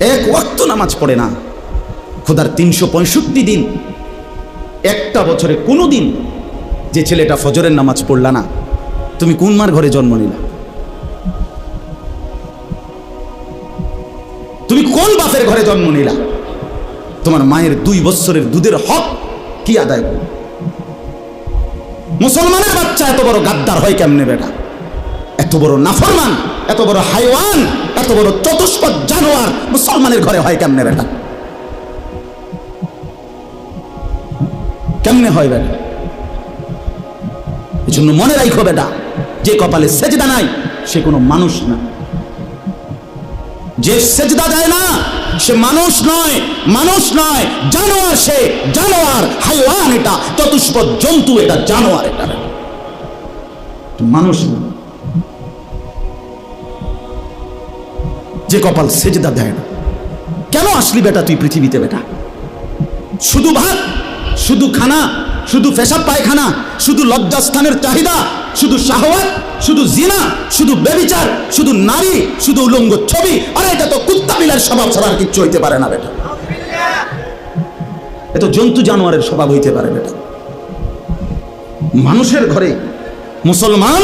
এক ওয়াক্ত নামাজ পড়ে না। খোদার তিনশো পঁয়ষট্টি দিন। একটা বছরে কোনো দিন যে ছেলেটা ফজরের নামাজ পড়লা না। তুমি কোন মার ঘরে জন্ম নিলা? তুমি কোন বাপের ঘরে জন্ম নিলা? তোমার মায়ের দুই বছরের দুধের হক কি আদায় মুসলমানের বাচ্চা এত বড় গাদ্দার হয় কেমনে বেটা? এত বড় নাফরমান, এত বড় হাইওয়ান বড় চতুষ্পদ জানোয়ার মুসলমানের ঘরে হয় কেমনে বেটা? কেমনে হয় বেটা? এই জন্য মনে রাখো বেটা, যে কপালে সেজদা নাই, সে কোনো মানুষ না। যে সেজদা দেয় না, সে মানুষ নয় মানুষ নয়, জানোয়ার সে, জানোয়ার, হাইওয়ান এটা চতুষ্পদ জন্তু এটা, জানোয়ার এটা মানুষ না। যে কপাল সেজদা দেয় না। কেন আসলি বেটা তুই পৃথিবীতে বেটা? শুধু ভাত, শুধু খানা, শুধু পেশাব পায়খানা, শুধু লজ্জাস্থানের চাহিদা, শুধু শাহওয়াত, শুধু জিনা, শুধু বেবিচার, শুধু নারী, শুধু উলঙ্গ ছবি। আরে এটা তো কুত্তা বিলার স্বভাব ছাড়া আর কিচ্ছু হইতে পারে না বেটা। এত জন্তু জানোয়ারের স্বভাব হইতে পারে বেটা। মানুষের ঘরে মুসলমান,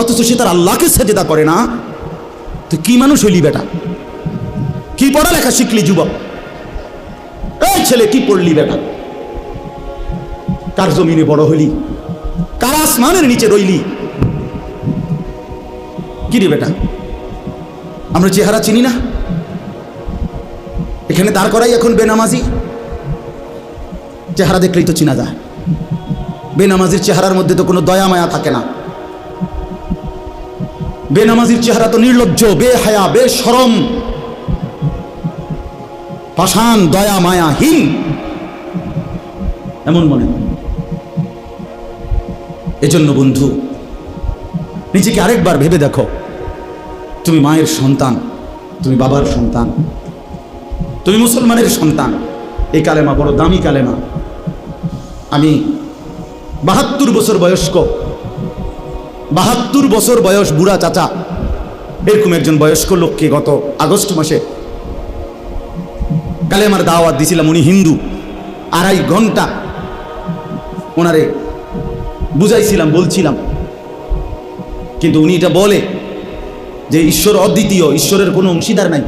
অথচ সে তার আল্লাহকে সেজেদা করে না তুই কি মানুষ হইলি বেটা? কি পড়ালেখা শিখলি, যুবক? এই ছেলে কি পড়লি বেটা? কার জমিনে বড় হইলি? কার আসমানের নিচে রইলি? কি রে বেটা? আমরা চেহারা চিনি না? এখানে দাঁড় করাই এখন বেনামাজি। চেহারা দেখলেই তো চিনা যায়। বেনামাজির চেহারার মধ্যে তো কোনো দয়া মায়া থাকে না। বেনামাজির চেহারা তো নির্লজ্জ, বেহায়া বেসরম পাষাণ দয়া মায়া মায়াহীন। এমন মনে হয়। এজন্য বন্ধু, নিজেকে আরেকবার ভেবে দেখো। তুমি মায়ের সন্তান, তুমি বাবার সন্তান, তুমি মুসলমানের সন্তান। এই কালেমা বড় দামি কালেমা। আমি বাহাত্তর বছর বয়স্ক বাহাত্তর বছর বয়স বুড়া চাচা। এরকম একজন বয়স্ক লোককে গত আগস্ট মাসে কালেমার দাওয়াত দিছিলাম উনি হিন্দু। আড়াই ঘণ্টা ওনারে বুঝাইছিলাম, বলছিলাম। কিন্তু উনি এটা বলে যে ঈশ্বর অদ্বিতীয়, ঈশ্বরের কোনো অংশীদার নাই।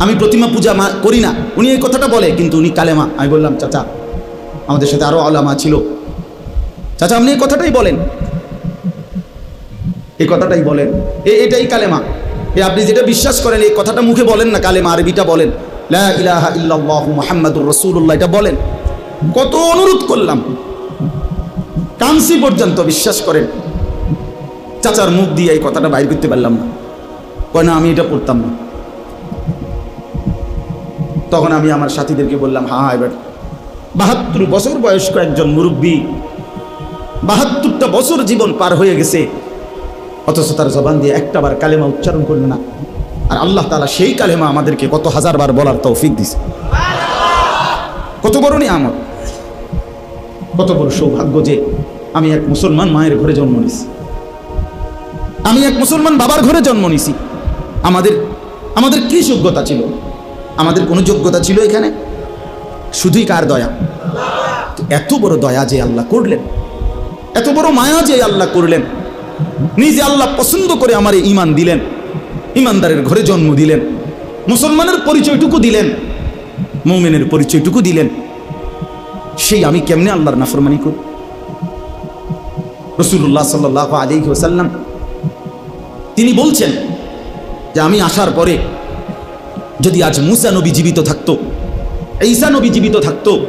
আমি প্রতিমা পূজা করি না। উনি এই কথাটা বলে, কিন্তু উনি কালেমা। আমি বললাম, চাচা, আমাদের সাথে আরও আলামা ছিল। চাচা, আপনি এই কথাটাই বলেন। এই কথাটাই বলেন। এ, এটাই কালেমা। এ, আপনি যেটা বিশ্বাস করেন, এই কথাটা মুখে বলেন না, কালেমা আরবিটা বলেন। ইলাহা ইল্লাল্লাহু এটা বলেন। কত অনুরোধ করলাম। কামসি পর্যন্ত বিশ্বাস করেন। চাচার মুখ দিয়ে এই কথাটা বাইর করতে পারলাম না। কয়, না, আমি এটা পড়তাম না। তখন আমি আমার সাথীদেরকে বললাম হ্যাঁ এবার বাহাত্তর বছর বয়স্ক একজন মুরব্বী বাহাত্তরটা বছর জীবন পার হয়ে গেছে। অথচ তার জবান দিয়ে একটাবার কালেমা উচ্চারণ করল না। আর আল্লাহ তালা সেই কালেমা আমাদেরকে কত হাজার বার বলার তৌফিক দিছে। কত বড় নিয়ামত। কত বড় সৌভাগ্য যে আমি এক মুসলমান মায়ের ঘরে জন্ম নিছি। আমি এক মুসলমান বাবার ঘরে জন্ম নিছি। আমাদের আমাদের কি যোগ্যতা ছিল? আমাদের কোনো যোগ্যতা ছিল এখানে? শুধুই কার দয়া? এত বড় দয়া যে আল্লাহ করলেন। এত বড় মায়া যে আল্লাহ করলেন। নিজে আল্লাহ পছন্দ করে আমার ইমান দিলেন। ইমানদারের ঘরে জন্ম দিলেন। মুসলমানের পরিচয়টুকু দিলেন। মৌমেনের পরিচয়টুকু দিলেন। সেই আমি কেমনে আল্লাহর নাফরমানি করি রসুল্লাহ সাল্লাহ আলী ওসাল্লাম তিনি বলছেন যে আমি আসার পরে যদি আজ মুসা নবী জীবিত থাকতো, ঈসা নবী জীবিত থাকতো,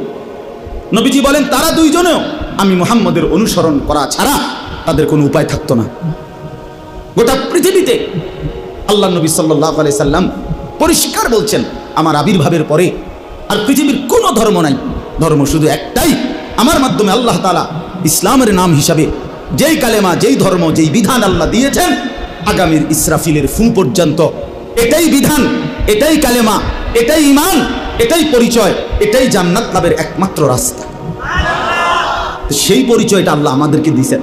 নবীজি বলেন, তারা দুইজনেও আমি মোহাম্মদের অনুসরণ করা ছাড়া তাদের কোনো উপায় থাকতো না। গোটা পৃথিবীতে আল্লাহ নবী সাল্লাহ আলাই সাল্লাম পরিষ্কার বলছেন, আমার আবির্ভাবের পরে আর পৃথিবীর কোনো ধর্ম নাই। ধর্ম শুধু একটাই। আমার মাধ্যমে আল্লাহ তালা ইসলামের নাম হিসাবে যেই কালেমা, যেই ধর্ম, যেই বিধান আল্লাহ দিয়েছেন, আগামীর ইসরাফিলের ফু পর্যন্ত এটাই বিধান, এটাই কালেমা, এটাই ইমান এটাই পরিচয়, এটাই জান্নাত লাভের একমাত্র রাস্তা। সেই পরিচয়টা আল্লাহ আমাদেরকে দিয়েছেন।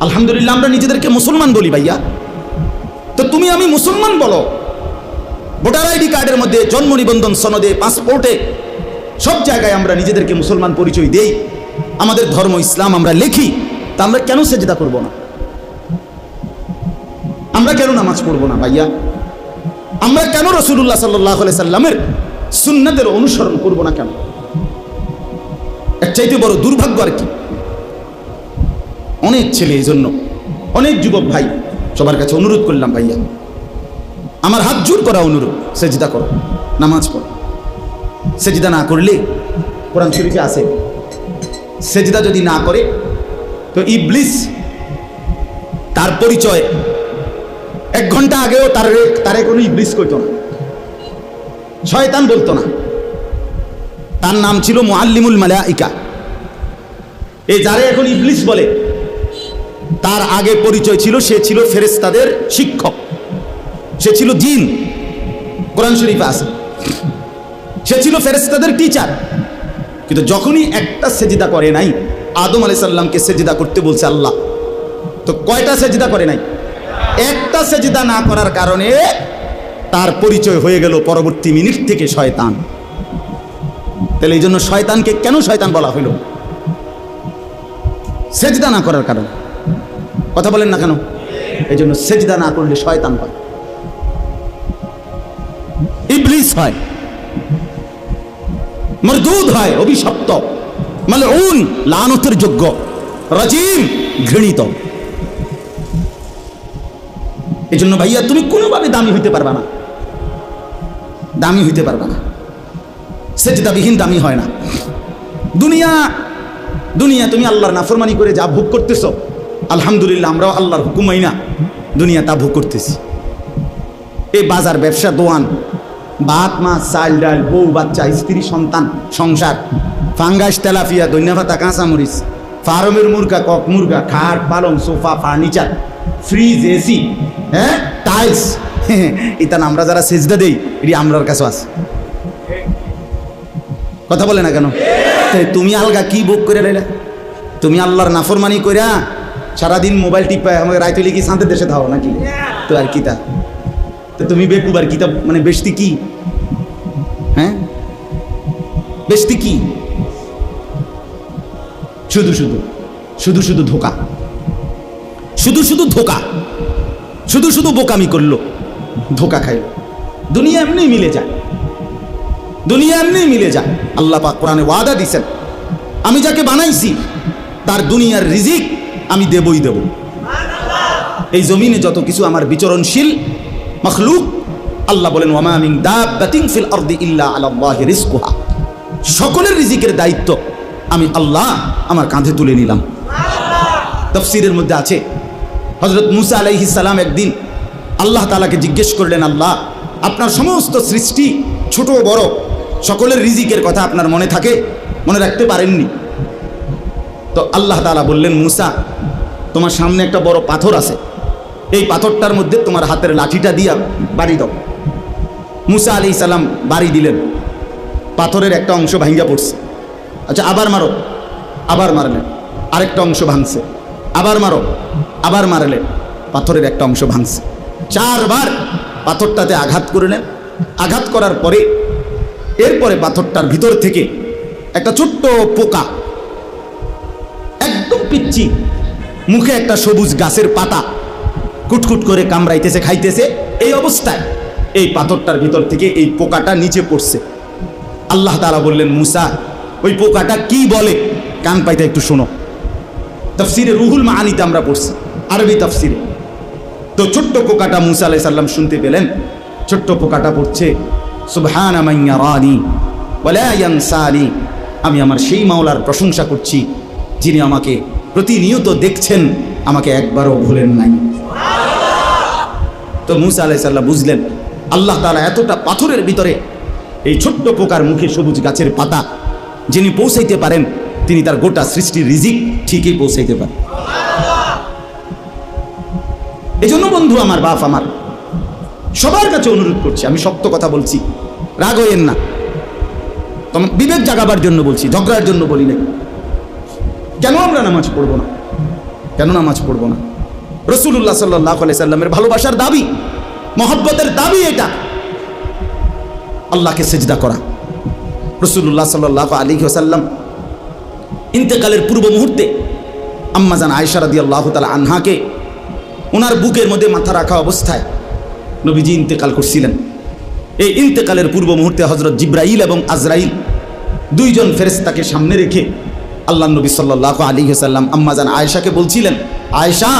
আলহামদুলিল্লাহ আমরা নিজেদেরকে মুসলমান বলি ভাইয়া। তো তুমি আমি মুসলমান বলো। ভোটার আইডি কার্ডের মধ্যে জন্ম নিবন্ধন সনদে, পাসপোর্টে, সব জায়গায় আমরা নিজেদেরকে মুসলমান পরিচয় দেই। আমাদের ধর্ম ইসলাম আমরা লিখি, তা আমরা কেন সেজদা করব না? আমরা কেন নামাজ পড়ব না ভাইয়া? আমরা কেন রসুল্লাহ সাল্লাহ সাল্লামের সুন্নাতের অনুসরণ করব না কেন? এর চাইতে বড় দুর্ভাগ্য আর কি। অনেক ছেলে এই জন্য অনেক যুবক ভাই, সবার কাছে অনুরোধ করলাম ভাইয়া, আমার হাত জোর করা অনুরোধ, সেজিদা করো, নামাজ পড়ো। সেজিদা না করলে কোরআন শরীফে আছে। সেজিদা যদি না করে, তো ইবলিস তার পরিচয় এক ঘণ্টা আগেও তার তারে কোনো ইবলিস কইতো না। শয়তান বলতো না। তার নাম ছিল মুআল্লিমুল মালাইকা। এই যারে এখন ইবলিস বলে তার আগে পরিচয় ছিল, সে ছিল ফেরেস্তাদের শিক্ষক। সে ছিল জিন। কোরআন শরীফে আছে। সে ছিল ফেরেস্তাদের টিচার কিন্তু যখনই একটা সেজিদা করে নাই, আদম আলি সাল্লামকে সেজিদা করতে বলছে আল্লাহ। তো কয়টা সেজিদা করে নাই? একটা সেজিদা না করার কারণে তার পরিচয় হয়ে গেল পরবর্তী মিনিট থেকে শয়তান। তাহলে এই জন্য শয়তানকে কেন শয়তান বলা হইল সেজদা না করার কারণ। কথা বলেন না কেন? এই জন্য সেজদা না করলে শয়তান হয়। ইবলিস হয়। মরদুদ হয়, অভিশপ্ত। মালউন, লানতের যোগ্য। রাজিম, ঘৃণিত। এই জন্য ভাইয়া, তুমি কোনোভাবে দামি হইতে পারবা না। দামি হইতে পারবা না। সেজদাবিহীন দামি হয় না। দুনিয়া দুনিয়া, তুমি আল্লাহর নাফরমানি করে যা ভোগ করতেছো আলহামদুলিল্লাহ, আমরাও আল্লাহর হুকুমাই না দুনিয়া তা ভোগ করতেছি। এই বাজার, ব্যবসা, দোয়ান ভাত মাছ চাল ডাল বউ, বাচ্চা, স্ত্রী, সন্তান, সংসার, ফাঙ্গাস তেলাফিয়া দৈন্যাভাতা কাঁচামরিচ, ফার্মের মুরগা, কক মুরগা, খাট, পালং, সোফা, ফার্নিচার, ফ্রিজ, এসি হ্যাঁ টাইলস, ইতান আমরা যারা সেজদা দেই, এটি আমরার কাছে আছে। কথা বলে না কেন? তুমি আলগা কি বুক করে লাইলা তুমি আল্লাহর নাফরমানি কইরা সারাদিন মোবাইল টিপায় আমাকে রাইতে কি শান্তির দেশে থাও নাকি? তো আর কি তা? তুমি বেকুব আর কিতাব মানে বেশতি কি? হ্যাঁ? বেশতি কি? শুধু শুধু শুধু শুধু ধোকা। শুধু শুধু ধোকা। শুধু শুধু বোকামি করল। ধোকা খাইলো। দুনিয়া এমনি মিলে যায়। দুনিয়া এমনি মিলে যায়। আল্লাহ পাক কোরআনে ওয়াদা দিছেন। আমি যাকে বানাইছি, তার দুনিয়ার রিজিক আমি দেবই দেব। এই জমিনে যত কিছু আমার বিচরণশীল, মখলুক, আল্লাহ বলেন সকলের রিজিকের দায়িত্ব আমি আল্লাহ আমার কাঁধে তুলে নিলাম। তফসিরের মধ্যে আছে হজরত মুসা আলাইহিস সালাম একদিন আল্লাহ তালাকে জিজ্ঞেস করলেন, আল্লাহ, আপনার সমস্ত সৃষ্টি ছোট বড়, সকলের রিজিকের কথা আপনার মনে থাকে? মনে রাখতে পারেননি? তো আল্লাহ তালা বললেন, মুসা, তোমার সামনে একটা বড় পাথর আছে। এই পাথরটার মধ্যে তোমার হাতের লাঠিটা দিয়া বাড়ি দাও। মুসা আলি সালাম বাড়ি দিলেন। পাথরের একটা অংশ ভাঙ্গা পড়ছে। আচ্ছা আবার মারো, আবার মারলেন আরেকটা অংশ ভাঙছে। আবার মারো, আবার মারলেন পাথরের একটা অংশ ভাঙছে। চারবার পাথরটাতে আঘাত করলেন। আঘাত করার পরে, এরপরে পাথরটার ভিতর থেকে একটা ছোট্ট পোকা পিচ্ছি। মুখে একটা সবুজ গাছের পাতা। কুটকুট করে কামড়াইতেছে, খাইতেছে। এই অবস্থায় এই পাথরটার ভিতর থেকে এই পোকাটা নিচে পড়ছে। আল্লাহ তালা বললেন, মুসা, ওই পোকাটা কি বলে? কান পাইতে একটু শোনো। তফসিরে রুহুল মাহানিতে আমরা পড়ছি, আরবি তফসিরে। তো ছোট্ট পোকাটা মুসা আলাই সাল্লাম শুনতে পেলেন। ছোট্ট পোকাটা পড়ছে, সুবহান আমি আমার সেই মাওলার প্রশংসা করছি, যিনি আমাকে প্রতিনিয়ত দেখছেন, আমাকে একবারও ভুলেন নাই। তো মুসা আলাই সাল্লাম বুঝলেন, আল্লাহ তালা এতটা পাথরের ভিতরে এই ছোট্ট পোকার মুখে সবুজ গাছের পাতা, যিনি পৌঁছাইতে পারেন, তিনি তার গোটা সৃষ্টির রিজিক ঠিকই পৌঁছাইতে পারেন। এই জন্য বন্ধু আমার বাপ আমার, সবার কাছে অনুরোধ করছি, আমি শক্ত কথা বলছি, রাগ হইয়েন না। বিবেক জাগাবার জন্য বলছি, ঝগড়ার জন্য বলি না কেন আমরা নামাজ পড়ব না? কেন নামাজ পড়ব না? রসুল্লাহ সাল্লাহ সাল্লামের ভালোবাসার দাবি, মহব্বতের দাবি এটা। আল্লাহকে সেজদা করা। রসুল্লাহ সাল্লাহ আলী ওসাল্লাম ইন্তেকালের পূর্ব মুহূর্তে আম্মাজান আয়সারাদি আল্লাহ তালা আনহাকে ওনার বুকের মধ্যে মাথা রাখা অবস্থায় নবীজি ইন্তেকাল করছিলেন। এই ইন্তেকালের পূর্ব মুহূর্তে হজরত জিব্রাইল এবং আজরাইল দুইজন ফেরেস্তাকে সামনে রেখে আল্লাহ নবী সাল্লাহ আলী সাল্লাম আম্মাজান আয়েশাকে বলছিলেন, আয়েশা,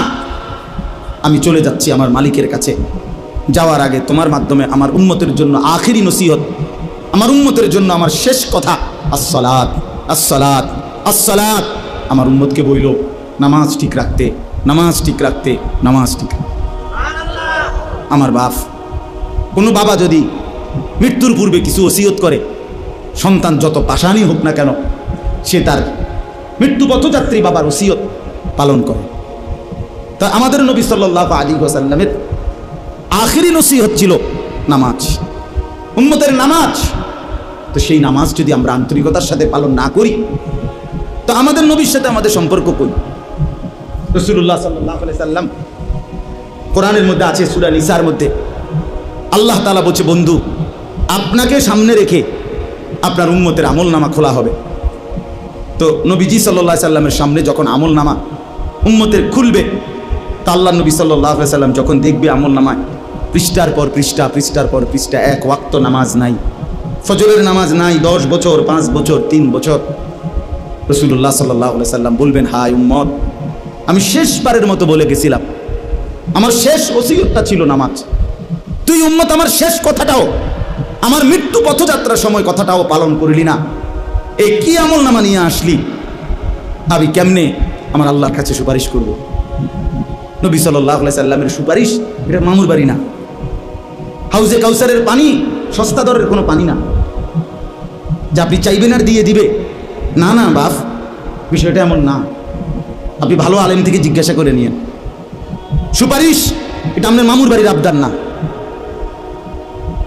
আমি চলে যাচ্ছি আমার মালিকের কাছে। যাওয়ার আগে তোমার মাধ্যমে আমার উন্মতের জন্য আখিরি নসিহত, আমার উন্মতের জন্য আমার শেষ কথা, আসসালাত আসসালাত আসসালাত। আমার উন্মতকে বইল নামাজ ঠিক রাখতে, নামাজ ঠিক রাখতে, নামাজ ঠিক আমার বাপ, কোনো বাবা যদি মৃত্যুর পূর্বে কিছু ওসিয়ত করে, সন্তান যত পাশানি হোক না কেন, সে তার মৃত্যু পথযাত্রী বাবার ওসিয়ত পালন করে। তা আমাদের নবী সাল্লাহ আলী ওসাল্লামের আখেরি নসিহত ছিল নামাজ। উম্মতের নামাজ। তো সেই নামাজ যদি আমরা আন্তরিকতার সাথে পালন না করি, তো আমাদের নবীর সাথে আমাদের সম্পর্ক কই? রসুল্লাহ সাল্লাহ সাল্লাম কোরআনের মধ্যে আছে, সুরা নিসার মধ্যে। আল্লাহ তালা বলছে, বন্ধু, আপনাকে সামনে রেখে আপনার উম্মতের আমল নামা খোলা হবে। তো নবীজি সাল্লাহ সাল্লামের সামনে যখন আমল নামা উম্মতের খুলবে, তা আল্লাহ নবী সাল্লাহ সাল্লাম যখন দেখবে আমল নামায়, পৃষ্ঠার পর পৃষ্ঠা, পৃষ্ঠার পর পৃষ্ঠা, এক ওয়াক্ত নামাজ নাই, ফজরের নামাজ নাই, দশ বছর, পাঁচ বছর, তিন বছর রসুল্লাহ সাল্লাহ সাল্লাম বলবেন হাই উম্মত, আমি শেষবারের মতো বলে গেছিলাম, আমার শেষ ওসিয়তটা ছিল নামাজ। তুই উম্মত, আমার শেষ কথাটাও, আমার মৃত্যু পথযাত্রার সময় কথাটাও পালন করলি না এই কি আমল নামা নিয়ে আসলি? আমি কেমনে আমার আল্লাহর কাছে সুপারিশ করব? নবী সাল্লাহ সাল্লামের সুপারিশ, এটা মামুর বাড়ি না। হাউজে কাউসারের পানি, সস্তা দরের কোনো পানি না। যা আপনি চাইবেন আর দিয়ে দিবে। না না বাপ বিষয়টা এমন না। আপনি ভালো আলেম থেকে জিজ্ঞাসা করে নিয়েন সুপারিশ, এটা আপনার মামুর বাড়ির আবদার না।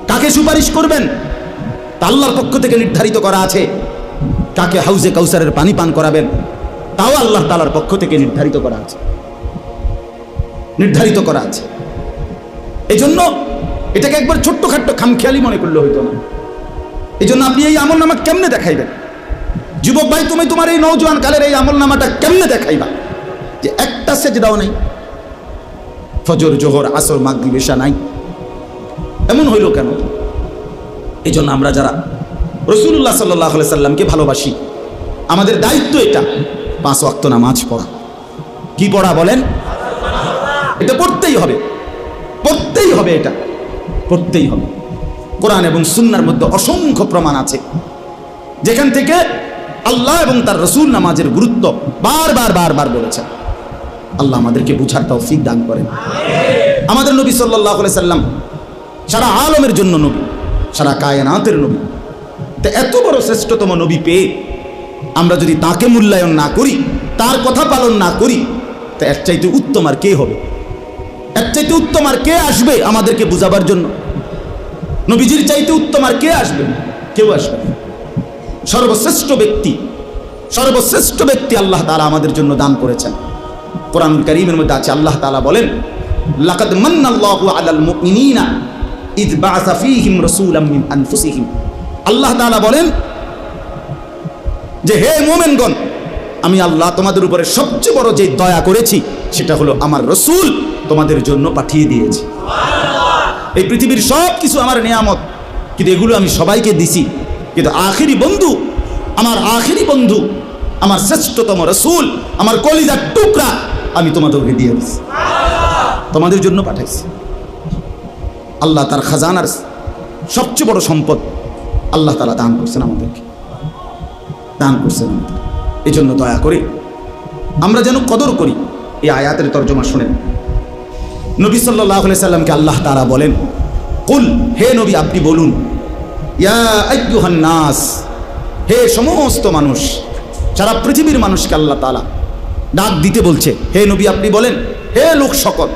কাকে সুপারিশ করবেন? তা আল্লাহর পক্ষ থেকে নির্ধারিত করা আছে। কাকে হাউজে কাউসারের পানি পান করাবেন, তাও আল্লাহ তালার পক্ষ থেকে নির্ধারিত করা আছে। নির্ধারিত করা আছে। এই জন্য এটাকে একবার ছোট্টখাট্ট খামখেয়ালি মনে করলে হইতো না। এই জন্য আপনি এই আমল নামা কেমনে দেখাইবেন? যুবক ভাই, তুমি তোমার এই নৌজওয়ান কালের এই আমল নামাটা কেমনে দেখাইবা? যে একটা সেজ দাও নাই, ফজর, জোহর, আসর মাগরি বেশা নাই। এমন হইল কেন? এই জন্য আমরা যারা রসুল্লাহ সাল্লাহ সাল্লামকে ভালোবাসি। আমাদের দায়িত্ব এটা। পাঁচ ওয়াক্ত নামাজ পড়া। কি পড়া বলেন? এটা পড়তেই হবে। পড়তেই হবে এটা। পড়তেই হবে। কোরআন এবং সুন্নার মধ্যে অসংখ্য প্রমাণ আছে। যেখান থেকে আল্লাহ এবং তার রসুল নামাজের গুরুত্ব বারবার বারবার বলেছেন। আল্লাহ আমাদেরকে বুঝার তৌফিক দান করেন। আমাদের নবী সাল্লাহ সাল্লাম সারা আলমের জন্য নবী, সারা কায়নাতের নবী। তা এত বড় শ্রেষ্ঠতম নবী পেয়ে আমরা যদি তাকে মূল্যায়ন না করি, তার কথা পালন না করি, তা এর চাইতে উত্তম আর কে হবে? এর চাইতে উত্তম আর কে আসবে আমাদেরকে বুঝাবার জন্য? নবীজির চাইতে উত্তম আর কে আসবে? কেউ আসবে সর্বশ্রেষ্ঠ ব্যক্তি সর্বশ্রেষ্ঠ ব্যক্তি আল্লাহ তালা আমাদের জন্য দান করেছেন। কোরআন করিমের মধ্যে আছে, আল্লাহ তালা বলেন, লাকাদ মান্নাল্লাহু আলাল মুমিনিনা, ইদ ফীহিম রাসূলাম মিন আনফুসিহিম। আল্লাহ তাআলা বলেন যে, হে মুমিনগণ, আমি আল্লাহ তোমাদের উপরে সবচেয়ে বড় যে দয়া করেছি, সেটা হলো আমার রসুল তোমাদের জন্য পাঠিয়ে দিয়েছি। এই পৃথিবীর সব কিছু আমার নিয়ামত। কিন্তু এগুলো আমি সবাইকে দিছি। কিন্তু আখেরি বন্ধু, আমার আখেরি বন্ধু, আমার শ্রেষ্ঠতম রসুল, আমার কলিজার টুকরা আমি তোমাদেরকে দিয়ে দিছি। তোমাদের জন্য পাঠাইছি। আল্লাহ তার খাজানার সবচেয়ে বড় সম্পদ আল্লাহ তালা দান করছেন আমাদেরকে। দান করছেন আমাদের। এই জন্য দয়া করে আমরা যেন কদর করি। এই আয়াতের তর্জমা শুনেন। নবী সাল্লাহ সাল্লামকে আল্লাহ তারা বলেন, কুল, হে নবী, আপনি বলুন নাস, হে সমস্ত মানুষ সারা পৃথিবীর মানুষকে আল্লাহ তালা ডাক দিতে বলছে, হে নবী, আপনি বলেন, হে লোক সকল,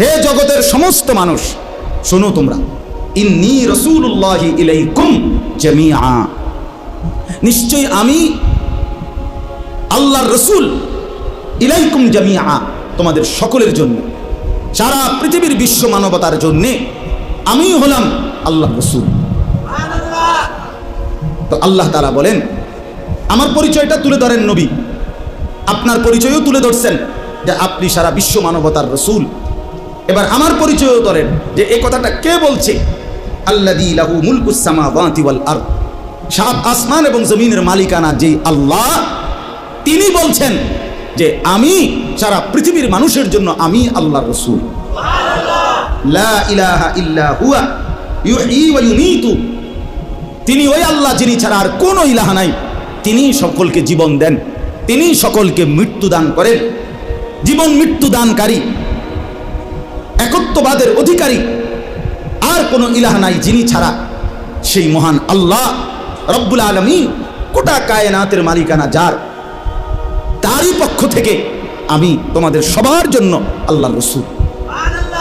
হে জগতের সমস্ত মানুষ, শোনো তোমরা রসুল্লাহি ইলাইকুম জামিআ। নিশ্চয়ই আমি আল্লাহর রসুল ইলাইকুম জামিআ তোমাদের সকলের জন্য সারা পৃথিবীর বিশ্ব মানবতার জন্যে আমি হলাম আল্লাহ রসুল। তো আল্লাহ তালা বলেন, আমার পরিচয়টা তুলে ধরেন নবী। আপনার পরিচয়ও তুলে ধরছেন যে আপনি সারা বিশ্ব মানবতার রসুল। এবার আমার পরিচয়ও ধরেন যে এ কথাটা কে বলছে? আল্লাদি লাহু মুলকুসামা আসমান এবং জমিনের মালিকানা যে আল্লাহ, তিনি বলছেন যে আমি সারা পৃথিবীর মানুষের জন্য আমি আল্লাহর রসুল। তিনি ওই আল্লাহ যিনি ছাড়া আর কোনো ইলাহা নাই। তিনি সকলকে জীবন দেন, তিনি সকলকে মৃত্যু দান করেন। জীবন মৃত্যু দানকারী, একত্ববাদের অধিকারী। আর কোনো ইলাহা নাই যিনি ছাড়া সেই মহান আল্লাহ রব্বুল আলমিন গোটা কায়নাতের মালিকানা যার তারই পক্ষ থেকে আমি তোমাদের সবার জন্য আল্লাহ রসুল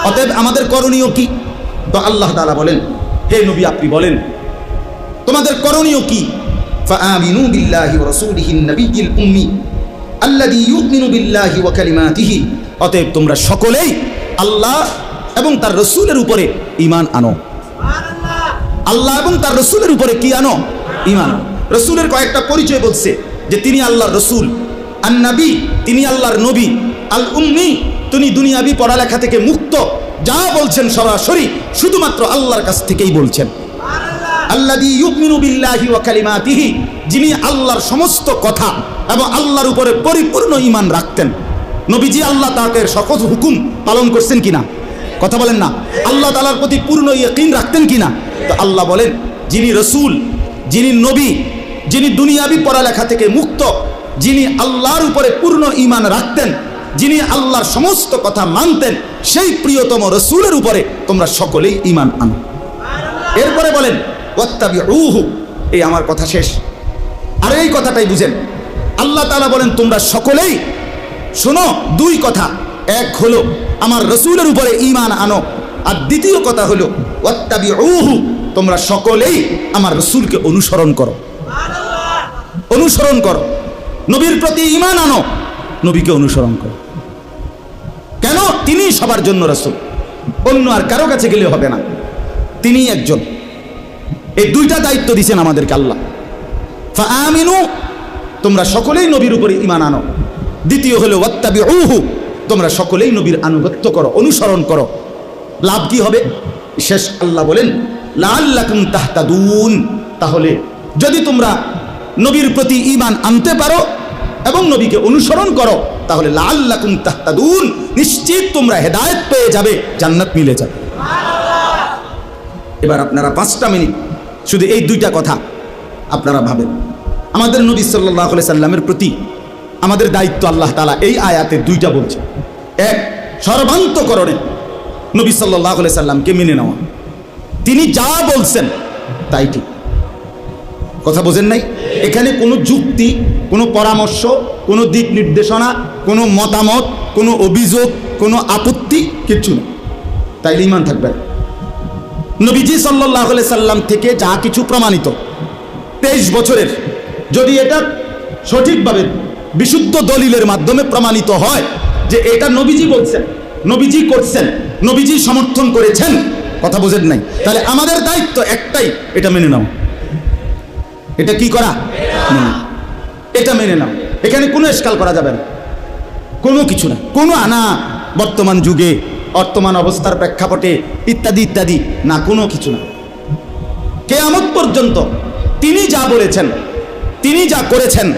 অতএব আমাদের করণীয় কি তো আল্লাহ তাআলা বলেন হে নবী আপনি বলেন তোমাদের করণীয় কি فآمنوا بالله ورسوله النبي الأمي الذي يؤمن بالله وكلماته অতএব তোমরা সকলেই আল্লাহ এবং তার রসুলের উপরে ঈমান আনো। আল্লাহ এবং তার রসুলের উপরে কি আনো? ঈমান রসুলের কয়েকটা পরিচয় বলছে, যে তিনি আল্লাহর রসুল, আন্নাবি তিনি আল্লাহর নবী আল উম্মি তিনি দুনিয়াবি পড়ালেখা থেকে মুক্ত। যা বলছেন সরাসরি শুধুমাত্র আল্লাহর কাছ থেকেই বলছেন। যিনি আল্লাহর সমস্ত কথা এবং আল্লাহর উপরে পরিপূর্ণ ঈমান রাখতেন। নবীজি আল্লাহ তাকে সকল হুকুম পালন করছেন কিনা? কথা বলেন না। আল্লাহ তালার প্রতি পূর্ণ ইয়াকিন রাখতেন কিনা? তো আল্লাহ বলেন, যিনি রসুল, যিনি নবী, যিনি দুনিয়াবি পড়ালেখা থেকে মুক্ত, যিনি আল্লাহর উপরে পূর্ণ ঈমান রাখতেন, যিনি আল্লাহর সমস্ত কথা মানতেন, সেই প্রিয়তম রসুলের উপরে তোমরা সকলেই ঈমান আনো। এরপরে বলেন ওয়াত্তাবি উহু এই আমার কথা শেষ। আর এই কথাটাই বুঝেন। আল্লাহ তালা বলেন, তোমরা সকলেই, শোনো, দুই কথা। এক হলো, আমার রসুলের উপরে ঈমান আনো। আর দ্বিতীয় কথা হলো ওয়াত্তাবি উহু তোমরা সকলেই আমার রসুলকে অনুসরণ করো। অনুসরণ করো। নবীর প্রতি ঈমান আনো, নবীকে অনুসরণ করো। কেন? তিনি সবার জন্য রসুল। অন্য আর কারও কাছে গেলে হবে না। তিনি একজন। এই দুইটা দায়িত্ব দিছেন আমাদেরকে আল্লাহ। আমিনু তোমরা সকলেই নবীর উপরে ইমান আনো। দ্বিতীয় হলো ওয়াত্তাবি উহু তোমরা সকলেই নবীর আনুগত্য করো, অনুসরণ করো। লাভ কি হবে? শেষ আল্লাহ বলেন লাল্লাকুম তাহতাদুন। তাহলে যদি তোমরা নবীর প্রতি ইমান আনতে পারো এবং নবীকে অনুসরণ করো, তাহলে লাল্লাকুম তাহতাদুন, নিশ্চিত তোমরা হেদায়েত পেয়ে যাবে, জান্নাত মিলে যাবে। এবার আপনারা পাঁচটা মিনিট শুধু এই দুইটা কথা আপনারা ভাবেন। আমাদের নবী সাল্লাহ সাল্লামের প্রতি আমাদের দায়িত্ব আল্লাহ তালা এই আয়াতে দুইটা বলছে। এক, সর্বান্তকরণে নবী সাল্লাহ সাল্লামকে মেনে নেওয়া। তিনি যা বলছেন তাই ঠিক। কথা বোঝেন নাই? এখানে কোনো যুক্তি, কোনো পরামর্শ, কোনো দিক নির্দেশনা, কোনো মতামত, কোনো অভিযোগ, কোনো আপত্তি কিচ্ছু নেই। তাইলে ইমান থাকবে না। নবীজি সাল্লাহ সাল্লাম থেকে যা কিছু প্রমাণিত, তেইশ বছরের, যদি এটা সঠিকভাবে বিশুদ্ধ দলিলের মাধ্যমে প্রমাণিত হয় যে এটা নবীজি বলছেন, নবীজি করছেন, নবীজি সমর্থন করেছেন। কথা বোঝেন নাই? তাহলে আমাদের দায়িত্ব একটাই, এটা মেনে নাও। এটা কি করা? এটা মেনে নাও। এখানে কোনো এসকাল করা যাবে না। কোনো কিছু না। কোনো আনা বর্তমান যুগে, বর্তমান অবস্থার প্রেক্ষাপটে, ইত্যাদি ইত্যাদি, না কোনো কিছু না। কেয়ামত পর্যন্ত তিনি যা বলেছেন, তিনি যা করেছেন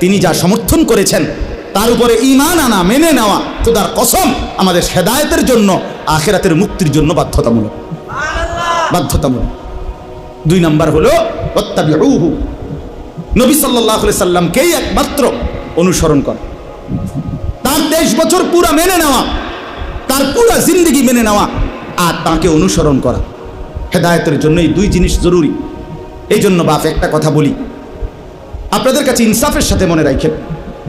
তিনি যা সমর্থন করেছেন তার উপরে ইমান আনা মেনে নেওয়া তোদার কসম আমাদের হেদায়েতের জন্য আখেরাতের মুক্তির জন্য বাধ্যতামূলক। বাধ্যতামূলক। দুই নাম্বার হলো অত্যাবিহু নবী সাল্লাহ সাল্লামকেই একমাত্র অনুসরণ কর। তার তেইশ বছর পুরা মেনে নেওয়া তার পুরা জিন্দগি মেনে নেওয়া আর তাকে অনুসরণ করা। হেদায়তের জন্য এই দুই জিনিস জরুরি। এই জন্য বাপ একটা কথা বলি আপনাদের কাছে ইনসাফের সাথে মনে রাখেন।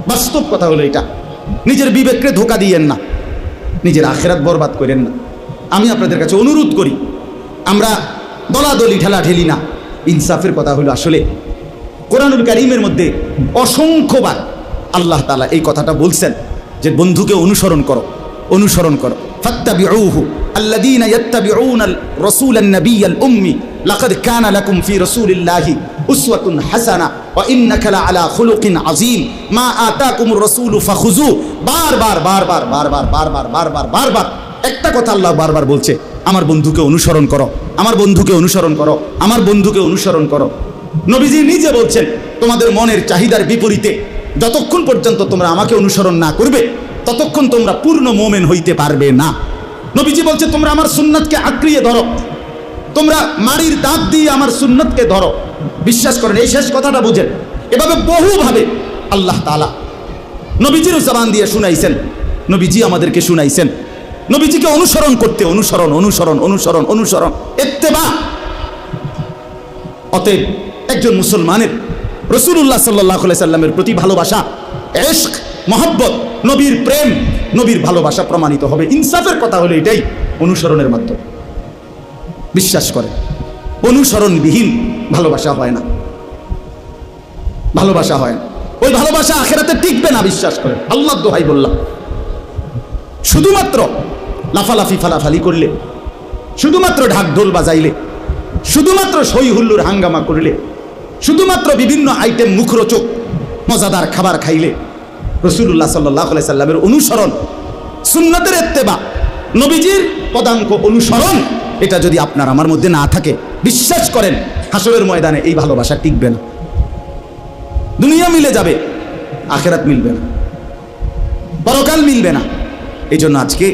বাস্তব কথা হলো এটা। নিজের বিবেককে ধোকা দিয়েন না। নিজের আখেরাত বরবাদ করেন না। আমি আপনাদের কাছে অনুরোধ করি, আমরা দলাদলি ঠেলা ঠেলি না। ইনসাফের কথা হলো আসলে কোরআনুল কারিমের মধ্যে অসংখ্যবার আল্লাহ তালা এই কথাটা বলছেন যে বন্ধুকে অনুসরণ করো অনুসরণ করো। ফাত্তাবিউহু আল্লাযীনা ইয়াত্তাবিউনা রাসূলান নাবিয়্যাল উম্মি লাকাদ কানা লাকুম ফি রাসূলিল্লাহি উসওয়াতুন হাসানা ওয়া ইন্নাকা আলা খুলুকিন আযীম মা আতাকুমুর রাসূলু ফাখুযু বারবার বারবার বারবার বারবার বারবার বারবার একটা কথা আল্লাহ বারবার বলছে আমার বন্ধুকে অনুসরণ করো আমার বন্ধুকে অনুসরণ করো আমার বন্ধুকে অনুসরণ করো নবীজি নিজে বলছেন তোমাদের মনের চাহিদার বিপরীতে যতক্ষণ পর্যন্ত তোমরা আমাকে অনুসরণ না করবে ততক্ষণ তোমরা পূর্ণ মোমেন হইতে পারবে না নবীজি বলছে তোমরা আমার সুন্নাতকে আঁকড়িয়ে ধরো তোমরা মাড়ির দাঁত দিয়ে আমার সুন্নতকে ধরো বিশ্বাস করেন, এই শেষ কথাটা বুঝেন। এভাবে বহুভাবে আল্লাহ তালা নবীজির জবান দিয়ে শুনাইছেন। নবীজি আমাদেরকে শুনাইছেন। নবীজিকে অনুসরণ করতে অনুসরণ অনুসরণ অনুসরণ অনুসরণ। এত্তেবা। অতএব একজন মুসলমানের রসুল্লাহ সাল্লাহ সাল্লামের প্রতি ভালোবাসা এশক মহব্বত, নবীর প্রেম, নবীর ভালোবাসা প্রমাণিত হবে। ইনসাফের কথা হলো এটাই, অনুসরণের মাধ্যমে। বিশ্বাস করে অনুসরণবিহীন ভালোবাসা হয় না। ভালোবাসা হয় না। ওই ভালোবাসা আখেরাতে টিকবে না, বিশ্বাস করে। আল্লাহ দোহাই বললাম। শুধুমাত্র লাফালাফি ফালাফালি করলে, শুধুমাত্র ঢাকঢোল বাজাইলে, শুধুমাত্র সই হুল্লুর হাঙ্গামা করলে, শুধুমাত্র বিভিন্ন আইটেম মুখরোচক, মজাদার খাবার খাইলে রসুল্লাহ সাল্লাহ সাল্লামের অনুসরণ, সুন্নতের এত্তেবা নবীজির পদাঙ্ক অনুসরণ, এটা যদি আপনার আমার মধ্যে না থাকে, বিশ্বাস করেন হাসরের ময়দানে এই ভালোবাসা টিকবে না। দুনিয়া মিলে যাবে, আখেরাত মিলবে না। পরকাল মিলবে না। এই জন্য আজকে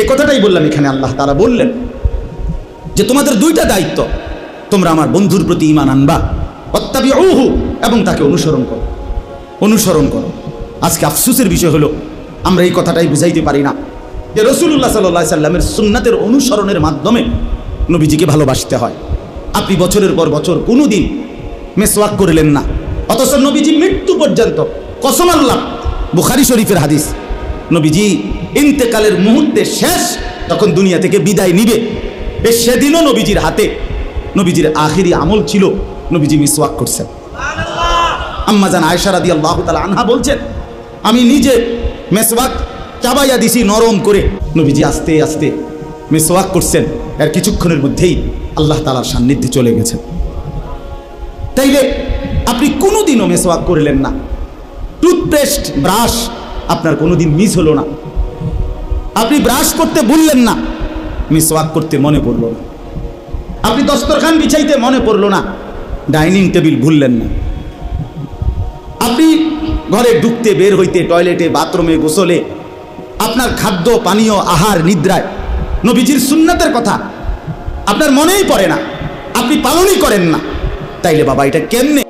এই কথাটাই বললাম এখানে আল্লাহ তারা বললেন যে, তোমাদের দুইটা দায়িত্ব, তোমরা আমার বন্ধুর প্রতি ইমান আনবা অত্যাবি ঔহু এবং তাকে অনুসরণ করো। অনুসরণ করো। আজকে আফসুসের বিষয় হলো, আমরা এই কথাটাই বুঝাইতে পারি না যে রসুল্লাহ সাল্লাহ সাল্লামের সুন্নাতের অনুসরণের মাধ্যমে নবীজিকে ভালোবাসতে হয়। আপনি বছরের পর বছর কোনো দিন মেসওয়াক করলেন না। অথচ নবীজি মৃত্যু পর্যন্ত কসম আল্লাহ, বুখারি শরীফের হাদিস, নবীজি ইন্তেকালের মুহূর্তে শেষ, তখন দুনিয়া থেকে বিদায় নিবে। এ সেদিনও নবীজির হাতে, নবীজির আখিরি আমল ছিল, নবীজি মিসওয়াক করছেন। আম্মাজান আয়সারা দিয়ে আল্লাহ তালা আনহা বলছেন, আমি নিজে মেসওয়াক চাবাইয়া দিছি নরম করে। নবীজি আস্তে আস্তে মেসওয়াক করছেন। এর কিছুক্ষণের মধ্যেই আল্লাহ তালার সান্নিধ্যে চলে গেছেন। তাইলে আপনি কোনোদিনও মেসওয়াক করলেন না। টুথপেস্ট, ব্রাশ আপনার কোনোদিন মিস হলো না। আপনি ব্রাশ করতে বললেন না, মিসওয়াক করতে মনে পড়ল না। আপনি দস্তরখান বিছাইতে মনে পড়ল না, ডাইনিং টেবিল ভুললেন না। আপনি ঘরে ঢুকতে বের হইতে টয়লেটে, বাথরুমে গোসলে, আপনার খাদ্য, পানীয়, আহার, নিদ্রায় নবীজির সুন্নাতের কথা আপনার মনেই পড়ে না। আপনি পালনই করেন না। তাইলে বাবা এটা কেমনে?